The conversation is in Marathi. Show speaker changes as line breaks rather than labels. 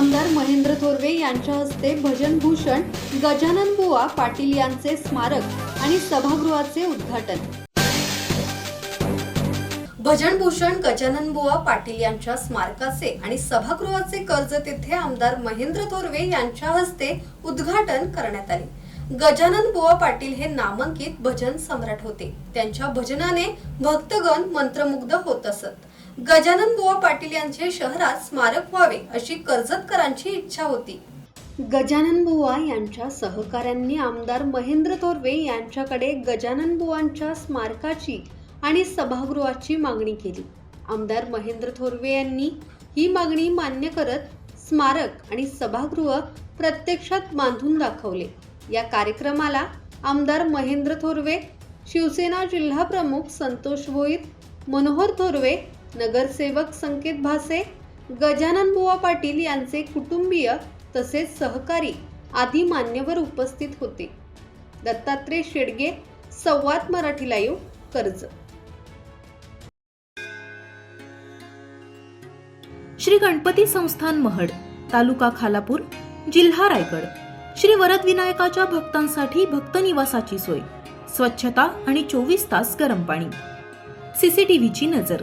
आमदार महेंद्र थोरवे यांच्या हस्ते भजनभूषण गजानन बुवा पाटील यांचे स्मारक आणि सभागृहाचे उद्घाटन. भजनभूषण गजानन बुवा पाटील यांच्या स्मारकाचे आणि सभागृहाचे कर्ज तेथे आमदार महेंद्र थोरवे यांच्या हस्ते उद्घाटन करण्यात आले. गजानन बुवा पाटील हे नामांकित भजन सम्राट होते. त्यांच्या भजनाने भक्तगण मंत्रमुग्ध होत असत. गजानन बुवा पाटील यांचे शहरात स्मारक व्हावे अशी कर्जतकरांची इच्छा होती. गजानन बुवा यांच्या सहकाऱ्यांनी आमदार महेंद्र थोरवे यांच्याकडे गजानन बुवांच्या स्मारकाची आणि सभागृहाची मागणी केली. आमदार महेंद्र थोरवे यांनी ही मागणी मान्य करत स्मारक आणि सभागृह प्रत्यक्षात बांधून दाखवले. या कार्यक्रमाला आमदार महेंद्र थोरवे शिवसेना जिल्हा प्रमुख संतोष भोईर मनोहर थोरवे नगरसेवक संकेत भासे गजानन बुवा पाटील यांचे कुटुंबीय तसेच सहकारी आदी मान्यवर उपस्थित होते. दत्तात्रय शेडगे संवाद मराठी लाईव्ह कर्ज.
श्री गणपती संस्थान महड तालुका खालापूर जिल्हा रायगड. श्री वरद विनायकाच्या भक्तांसाठी भक्त निवासाची सोय स्वच्छता आणि चोवीस तास गरम पाणी. सीसीटीव्हीची नजर.